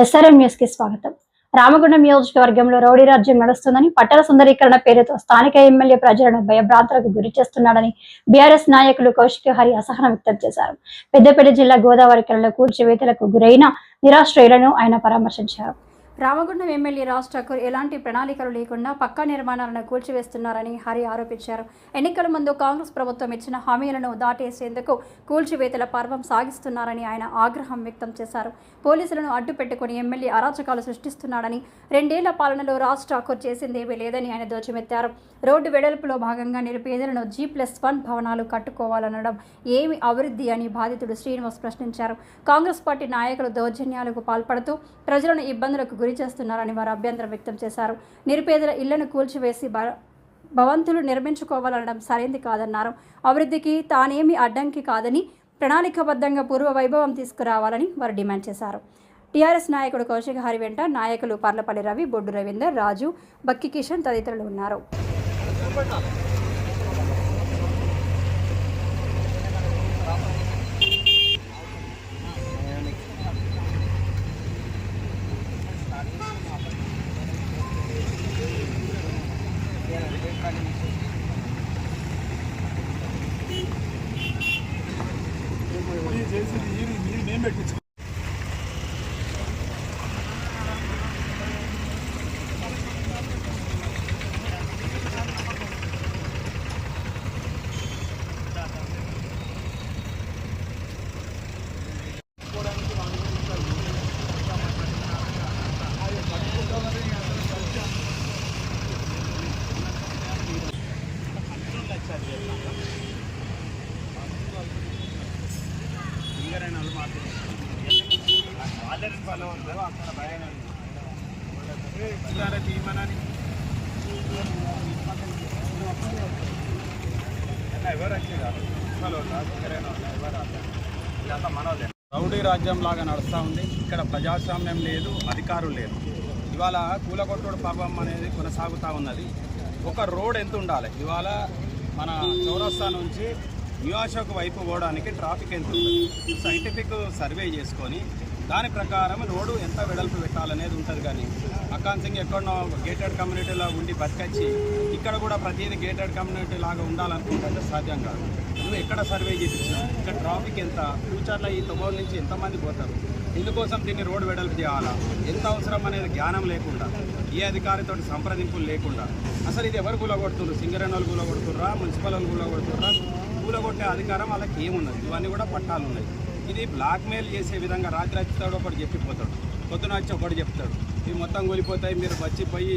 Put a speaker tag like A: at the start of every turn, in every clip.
A: SRM న్యూస్కి స్వాగతం. రామగుండం నియోజకవర్గంలో రౌడీ రాజ్యం నడుస్తుందని పట్టణ సుందరీకరణ పేరుతో స్థానిక ఎమ్మెల్యే ప్రజలను భయభ్రాంతులకు గురి చేస్తున్నాడని బీఆర్ఎస్ నాయకులు కౌశిక హరి అసహనం వ్యక్తం చేశారు. పెద్దపల్లి జిల్లా గోదావరి కళలో కూల్చివేతలకు గురైన నిరాశ్రయులను ఆయన పరామర్శించారు. రామగుండం ఎమ్మెల్యే రాజ్ ఠాకూర్ ఎలాంటి ప్రణాళికలు లేకుండా పక్కా నిర్మాణాలను కూల్చివేస్తున్నారని హరి ఆరోపించారు. ఎన్నికల ముందు కాంగ్రెస్ ప్రభుత్వం ఇచ్చిన హామీలను దాటేసేందుకు కూల్చివేతల పర్వం సాగిస్తున్నారని ఆయన ఆగ్రహం వ్యక్తం చేశారు. పోలీసులను అడ్డుపెట్టుకుని ఎమ్మెల్యే అరాచకాలు సృష్టిస్తున్నాడని రెండేళ్ళ పాలనలో రాజ్ ఠాకూర్ చేసిందేమీ లేదని ఆయన దోచిమెత్తారు రోడ్డు వెడల్పులో భాగంగా నిరుపేదలను జీ ప్లస్ వన్ భవనాలు కట్టుకోవాలనడం ఏమి అభివృద్ధి అని బాధితుడు శ్రీనివాస్ ప్రశ్నించారు. కాంగ్రెస్ పార్టీ నాయకులు దౌర్జన్యాలకు పాల్పడుతూ ప్రజలను ఇబ్బందులకు గురి చేస్తున్నారని వారు అభ్యంతరం వ్యక్తం చేశారు. నిరుపేదల ఇళ్ళను కూల్చివేసి భవంతులు నిర్మించుకోవాలనడం సరైంది కాదన్నారు. అభివృద్ధికి తానేమి అడ్డంకి కాదని ప్రణాళికబద్ధంగా పూర్వ వైభవం తీసుకురావాలని వారు డిమాండ్ చేశారు. టీఆర్ఎస్ నాయకుడు కౌశిక హరి వెంట నాయకులు పర్లపల్లి రవి బొడ్డు రవీందర్ రాజు బక్కి కిషన్ తదితరులు ఉన్నారు.
B: చేసింది మీరు మీరు మేము రౌడీ రాజ్యం లాగా నడుస్తూ ఉంది. ఇక్కడ ప్రజాస్వామ్యం లేదు అధికారులు లేదు. ఇవాళ కూలగొట్టుడు పర్వం అనేది కొనసాగుతూ ఉన్నది. ఒక రోడ్ ఎంత ఉండాలి? ఇవాళ మన చౌరస్తా నుంచి న్యూయార్క్ వైపు పోవడానికి ట్రాఫిక్ ఎంత ఉంటుంది సైంటిఫిక్ సర్వే చేసుకొని దాని ప్రకారం రోడ్డు ఎంత వెడల్పు పెట్టాలనేది ఉంటుంది కానీ అకాన్సింగ్ ఎక్కడో గేటెడ్ కమ్యూనిటీలో ఉండి బతికొచ్చి ఇక్కడ కూడా ప్రతిదీ గేటెడ్ కమ్యూనిటీ లాగా ఉండాలనుకుంటే సాధ్యం కాదు. నువ్వు ఎక్కడ సర్వే చేయించినా ఇక్కడ ట్రాఫిక్ ఎంత? ఫ్యూచర్లో ఈ తొమ్మిది నుంచి ఎంతమంది పోతారు? ఇందుకోసం దీన్ని రోడ్డు వెడల్పు చేయాలా? ఎంత అవసరం అనేది జ్ఞానం లేకుండా ఏ అధికారితో సంప్రదింపులు లేకుండా. అసలు ఇది ఎవరు కూలగొడుతున్నారు సింగరేణి వాళ్ళు కూలగొడుతుర్రా మున్సిపల్ వాళ్ళు కూలగొడుతుర్రా కూలగొట్టే అధికారం వాళ్ళకి ఏమున్నది? ఇవన్నీ కూడా పట్టాలు ఉన్నాయి ఇది బ్లాక్మెయిల్ చేసే విధంగా రాత్రి వచ్చేతాడు ఒకటి చెప్పిపోతాడు. పొద్దున వచ్చి ఒకటి చెప్తాడు. ఇవి మొత్తం కూలిపోతాయి మీరు వచ్చిపోయి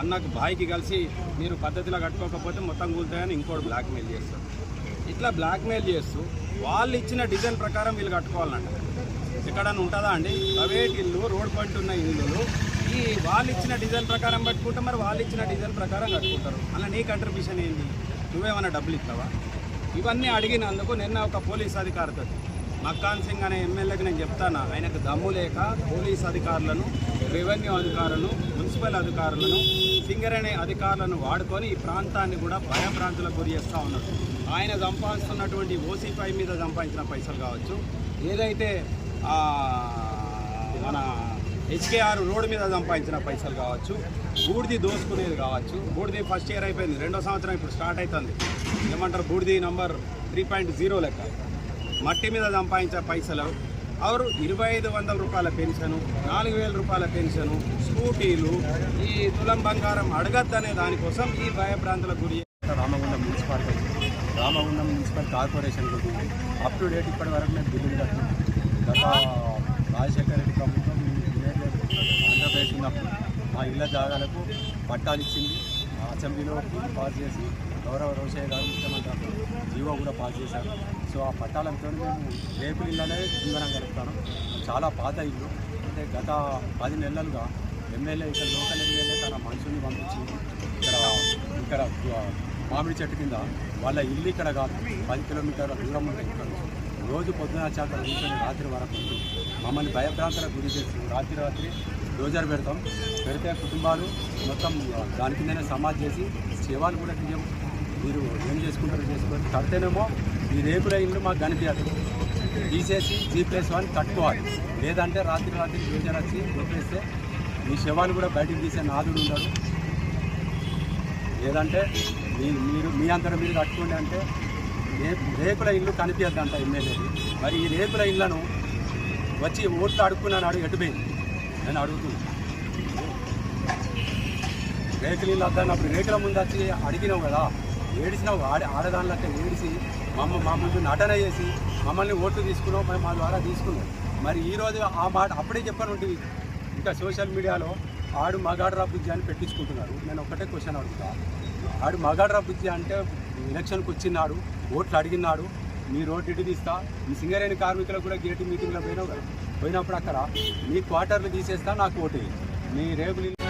B: అన్నకు బాయికి కలిసి మీరు పద్ధతిలో కట్టుకోకపోతే మొత్తం కూలుతాయని ఇంకోటి బ్లాక్మెయిల్ చేస్తాడు. ఇట్లా బ్లాక్మెయిల్ చేస్తూ వాళ్ళు ఇచ్చిన డిజైన్ ప్రకారం వీళ్ళు కట్టుకోవాలంట. ఎక్కడన్నా ఉంటుందా అండి? ప్రైవేట్ ఇల్లు రోడ్ పంట ఉన్న ఇల్లులు ఈ వాళ్ళు ఇచ్చిన డిజైన్ ప్రకారం కట్టుకుంటే మరి వాళ్ళు ఇచ్చిన డిజైన్ ప్రకారం కట్టుకుంటారు. అలా నీ కంట్రిబ్యూషన్ ఏంటి నువ్వేమైనా డబ్బులు ఇస్తావా? ఇవన్నీ అడిగినందుకు నిన్న ఒక పోలీస్ అధికారితో మక్కాన్ సింగ్ అనే ఎమ్మెల్యేకి నేను చెప్తాను. ఆయనకు దమ్ము లేక పోలీస్ అధికారులను రెవెన్యూ అధికారులను మున్సిపల్ అధికారులను సింగరేణి అధికారులను వాడుకొని ఈ ప్రాంతాన్ని కూడా భయభ్రాంతులకు గురి చేస్తూ ఉన్నారు ఆయన సంపాదిస్తున్నటువంటి ఓసీపై మీద సంపాదించిన పైసలు కావచ్చు. ఏదైతే మన హెచ్కేఆర్ రోడ్డు మీద సంపాదించిన పైసలు కావచ్చు బూడిది దోసుకునేది కావచ్చు. బూడిది ఫస్ట్ ఇయర్ అయిపోయింది రెండో సంవత్సరం ఇప్పుడు స్టార్ట్ అవుతుంది. ఏమంటారు? బూడిది నంబర్ త్రీ పాయింట్ జీరో లెక్క. మట్టి మీద సంపాదించే పైసలు ఆరు ఇరవై ఐదు వందల రూపాయల పెన్షను నాలుగు వేల రూపాయల పెన్షను స్కూటీలు ఈ తులం బంగారం అడగద్దనే దానికోసం ఈ భయభ్రాంతులకు గురి
C: Ramagundam municipality. Ramagundam municipal corporation గురించి అప్ టు డేట్ ఇప్పటి వరకు మేము బిల్లులు కట్టాం గత రాజశేఖర రెడ్డి ప్రభుత్వం ఆంధ్రప్రదేశ్ ఉన్నప్పుడు మా ఇళ్ళ జాగాలకు పట్టాలు ఇచ్చింది అసెంబ్లీలో పాస్ చేసి గౌరవ రోషయ్య గారు ముఖ్యమంత్రి జీవో కూడా పాస్ చేశారు. సో ఆ పట్టాలతో మేము రేపు ఇళ్ళనే జీవనం గడుపుతాను చాలా పాత ఇల్లు. అంటే గత పది నెలలుగా ఎమ్మెల్యే ఇక్కడ లోకల్ ఎమ్మెల్యే తన మనుషుల్ని పంపించి ఇక్కడ ఇక్కడ మామిడి చెట్టు కింద వాళ్ళ ఇల్లు ఇక్కడ కాదు. పది కిలోమీటర్ల దూరం ఉంటుంది ఇక్కడ రోజు పొద్దున చేత కూర్చొని రాత్రి వరకు మమ్మల్ని భయభ్రాంతలకు గురి చేసి రాత్రి రాత్రి డోజర్ పెడతాం. పెడితే కుటుంబాలు మొత్తం దాని కిందనే సమాధి చేసి సేవలు కూడా తీయం మీరు ఏం చేసుకుంటారో చేసుకోండి. కడితేనేమో ఈ రేపుల ఇల్లు మాకు కనిపించదు. తీసేసి జీ ప్లస్ వన్ కట్టుకోవాలి లేదంటే రాత్రి రాత్రి డోజర్ వచ్చి కొట్టేస్తే మీ శవాలు కూడా బయటకు తీసే నాదుడు ఉండడు. లేదంటే మీ మీరు మీ అంతరం మీరు కట్టుకోండి అంటే రేకుల ఇల్లు కనిపించద్దంట ఎమ్మెల్యేది మరి ఈ రేకుల ఇళ్ళను వచ్చి ఓట్లు అడుక్కున్నాను అడుగు ఎటుపోయింది నేను అడుగుతున్నాను రేకులు ఇల్లు వద్దన్నప్పుడు రేకుల ముందు వచ్చి అడిగినావు కదా? ఏడిసినావు? ఆడ ఆడదానిలక్క ఏడిసి మమ్మ మా ముందు నటన చేసి మమ్మల్ని ఓట్లు తీసుకున్నావు మేము మా ద్వారా తీసుకున్నాం మరి ఈరోజు ఆ మాట అప్పుడే చెప్పాను ఉంటుంది ఇంకా సోషల్ మీడియాలో ఆడు మగాడ్రా బుద్ధి అని పెట్టించుకుంటున్నారు. నేను ఒకటే క్వశ్చన్ అడుగుతా. ఆడు మగాడ్రా బుద్ధి అంటే ఎలక్షన్కి వచ్చినాడు. ఓట్లు అడిగినాడు మీ రోడ్ ఇటు తీస్తా మీ సింగరేణి కార్మికులకు కూడా గేటు మీటింగ్లో పోయిన పోయినప్పుడు అక్కడ మీ క్వార్టర్లు తీసేస్తా నాకు ఓటు మీ రేపు